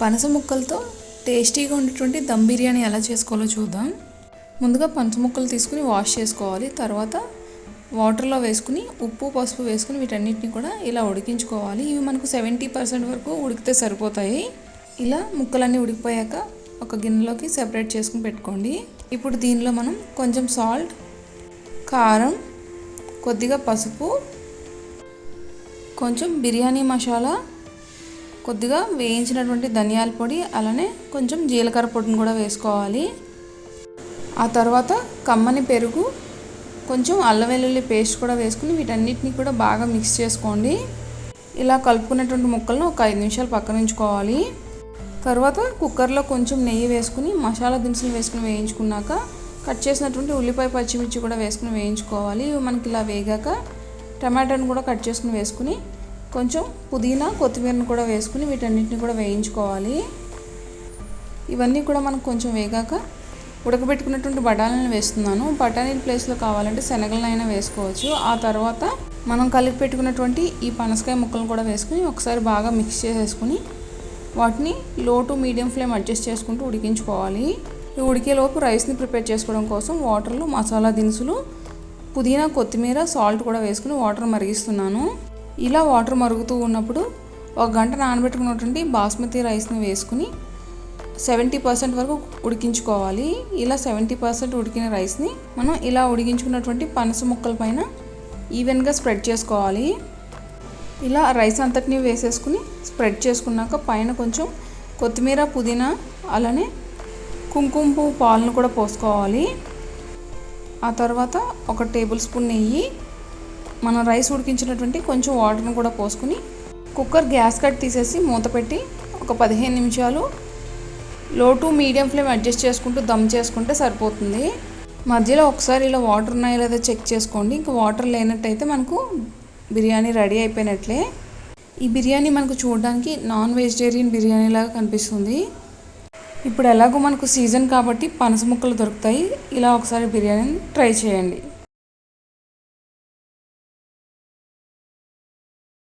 పనస ముక్కలతో టేస్టీగా ఉండేటువంటి దమ్ బిర్యానీ ఎలా చేసుకోవాలో చూద్దాం. ముందుగా పనస ముక్కలు తీసుకుని వాష్ చేసుకోవాలి. తర్వాత వాటర్లో వేసుకుని ఉప్పు పసుపు వేసుకుని వీటన్నిటిని కూడా ఇలా ఉడికించుకోవాలి. ఇవి మనకు సెవెంటీ పర్సెంట్ వరకు ఉడికితే సరిపోతాయి. ఇలా ముక్కలన్నీ ఉడికిపోయాక ఒక గిన్నెలోకి సెపరేట్ చేసుకుని పెట్టుకోండి. ఇప్పుడు దీనిలో మనం కొంచెం సాల్ట్ కారం కొద్దిగా పసుపు కొంచెం బిర్యానీ మసాలా కొద్దిగా వేయించినటువంటి ధనియాల పొడి అలానే కొంచెం జీలకర్ర పొడిని కూడా వేసుకోవాలి. ఆ తర్వాత కమ్మని పెరుగు కొంచెం అల్లం వెల్లుల్లి పేస్ట్ కూడా వేసుకుని వీటన్నిటిని కూడా బాగా మిక్స్ చేసుకోండి. ఇలా కలుపుకున్నటువంటి ముక్కలను ఒక ఐదు నిమిషాలు పక్కన ఉంచుకోవాలి. తర్వాత కుక్కర్లో కొంచెం నెయ్యి వేసుకుని మసాలా దినుసులు వేసుకుని వేయించుకున్నాక కట్ చేసినటువంటి ఉల్లిపాయ పచ్చిమిర్చి కూడా వేసుకుని వేయించుకోవాలి. ఇవి మనకి ఇలా వేగాక టమాటాను కూడా కట్ చేసుకుని వేసుకుని కొంచెం పుదీనా కొత్తిమీరను కూడా వేసుకుని వీటన్నిటిని కూడా వేయించుకోవాలి. ఇవన్నీ కూడా మనకు కొంచెం వేగాక ఉడకబెట్టుకున్నటువంటి బఠానీలు వేస్తున్నాను. బఠానీల ప్లేస్లో కావాలంటే శనగలనైనా వేసుకోవచ్చు. ఆ తర్వాత మనం కలిపి పెట్టుకున్నటువంటి ఈ పనసకాయ ముక్కలను కూడా వేసుకుని ఒకసారి బాగా మిక్స్ చేసేసుకుని వాటిని లో టు మీడియం ఫ్లేమ్ అడ్జస్ట్ చేసుకుంటూ ఉడికించుకోవాలి. ఈ ఉడికేలోపు రైస్ని ప్రిపేర్ చేసుకోవడం కోసం వాటర్లు మసాలా దినుసులు పుదీనా కొత్తిమీర సాల్ట్ కూడా వేసుకుని వాటర్ మరిగిస్తున్నాను. ఇలా వాటర్ మరుగుతూ ఉన్నప్పుడు ఒక గంట నానబెట్టుకున్నటువంటి బాస్మతి రైస్ని వేసుకుని సెవెంటీ పర్సెంట్ వరకు ఉడికించుకోవాలి. ఇలా సెవెంటీ పర్సెంట్ ఉడికిన రైస్ని మనం ఇలా ఉడికించుకున్నటువంటి పనస ముక్కల పైన ఈవెన్గా స్ప్రెడ్ చేసుకోవాలి. ఇలా రైస్ అంతటిని వేసేసుకుని స్ప్రెడ్ చేసుకున్నాక పైన కొంచెం కొత్తిమీర పుదీనా అలానే కుంకుమ పువ్వు పాలను కూడా పోసుకోవాలి. ఆ తర్వాత ఒక టేబుల్ స్పూన్ నెయ్యి మనం రైస్ ఉడికించినటువంటి కొంచెం వాటర్ని కూడా పోసుకుని కుక్కర్ గ్యాస్ కట్ తీసేసి మూత పెట్టి ఒక పదిహేను నిమిషాలు లో టు మీడియం ఫ్లేమ్ అడ్జస్ట్ చేసుకుంటూ దమ్ చేసుకుంటే సరిపోతుంది. మధ్యలో ఒకసారి ఇలా వాటర్ ఉన్నాయో లేదో చెక్ చేసుకోండి. ఇంకా వాటర్ లేనట్టయితే మనకు బిర్యానీ రెడీ అయిపోయినట్లే. ఈ బిర్యానీ మనకు చూడడానికి నాన్ వెజిటేరియన్ బిర్యానీ లాగా కనిపిస్తుంది. ఇప్పుడు ఎలాగో మనకు సీజన్ కాబట్టి పనస ముక్కలు దొరుకుతాయి. ఇలా ఒకసారి బిర్యానీని ట్రై చేయండి.